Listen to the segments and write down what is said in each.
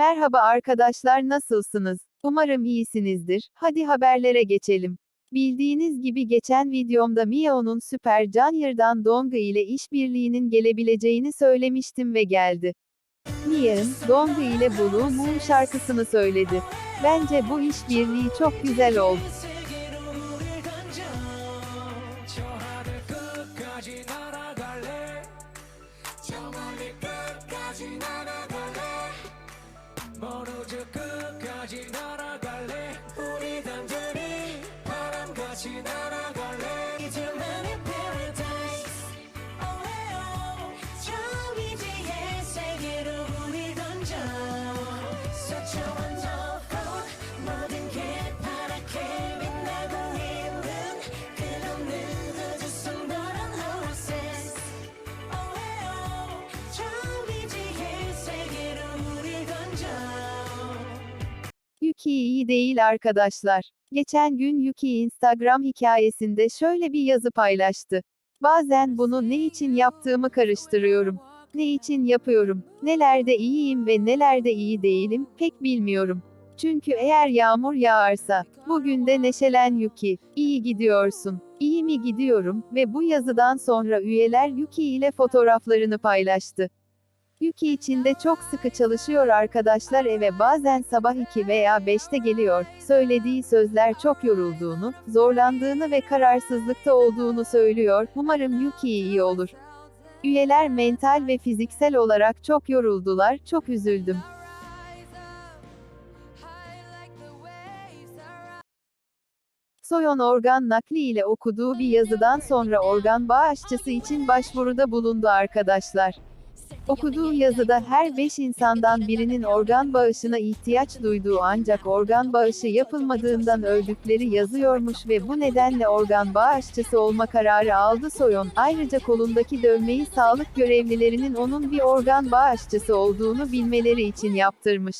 Merhaba arkadaşlar nasılsınız? Umarım iyisinizdir. Hadi haberlere geçelim. Bildiğiniz gibi geçen videomda Miao'nun Super Junior'dan Dong ile işbirliğinin gelebileceğini söylemiştim ve geldi. Mia'nın, Dong ile Blue Moon şarkısını söyledi. Bence bu işbirliği çok güzel oldu. 먼 우주 끝까지 날아갈래? 우리 단둘이 바람같이 날아갈래? 이들만의 paradise. 오해요 저 위지의 세계로 우리 던져 Yuki iyi değil arkadaşlar. Geçen gün Yuki Instagram hikayesinde şöyle bir yazı paylaştı. Bazen bunu ne için yaptığımı karıştırıyorum. Ne için yapıyorum, nelerde iyiyim ve nelerde iyi değilim, pek bilmiyorum. Çünkü eğer yağmur yağarsa, bugün de neşelen Yuki, iyi gidiyorsun, iyi mi gidiyorum ve bu yazıdan sonra üyeler Yuki ile fotoğraflarını paylaştı. Yuki için de çok sıkı çalışıyor arkadaşlar eve bazen sabah 2 veya 5'te geliyor. Söylediği sözler çok yorulduğunu, zorlandığını ve kararsızlıkta olduğunu söylüyor. Umarım Yuki iyi olur. Üyeler mental ve fiziksel olarak çok yoruldular, çok üzüldüm. Soyon organ nakli ile okuduğu bir yazıdan sonra organ bağışçısı için başvuruda bulundu arkadaşlar. Okuduğu yazıda her 5 insandan birinin organ bağışına ihtiyaç duyduğu ancak organ bağışı yapılmadığından öldükleri yazıyormuş ve bu nedenle organ bağışçısı olma kararı aldı Soyon. Ayrıca kolundaki dövmeyi sağlık görevlilerinin onun bir organ bağışçısı olduğunu bilmeleri için yaptırmış.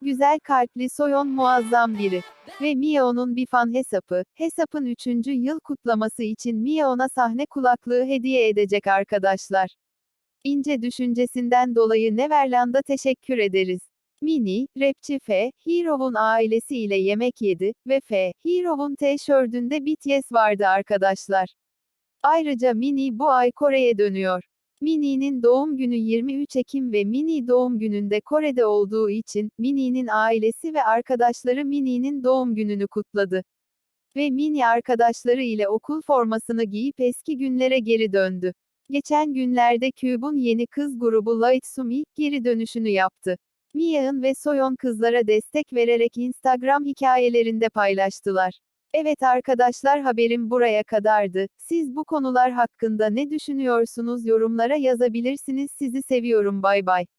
Güzel kalpli Soyon muazzam biri. Ve Miao'nun bir fan hesabı, hesapın 3. yıl kutlaması için Miao'na sahne kulaklığı hediye edecek arkadaşlar. İnce düşüncesinden dolayı Neverland'a teşekkür ederiz. Mini, rapçi F, Hero'un ailesiyle yemek yedi ve F, Hero'un tişörtünde BTS vardı arkadaşlar. Ayrıca Mini bu ay Kore'ye dönüyor. Mini'nin doğum günü 23 Ekim ve Mini doğum gününde Kore'de olduğu için, Mini'nin ailesi ve arkadaşları Mini'nin doğum gününü kutladı. Ve Mini arkadaşları ile okul formasını giyip eski günlere geri döndü. Geçen günlerde Cube'un yeni kız grubu Lightsum ilk geri dönüşünü yaptı. Mia'ın ve Soyeon kızlara destek vererek Instagram hikayelerinde paylaştılar. Evet arkadaşlar haberim buraya kadardı. Siz bu konular hakkında ne düşünüyorsunuz yorumlara yazabilirsiniz. Sizi seviyorum bay bay.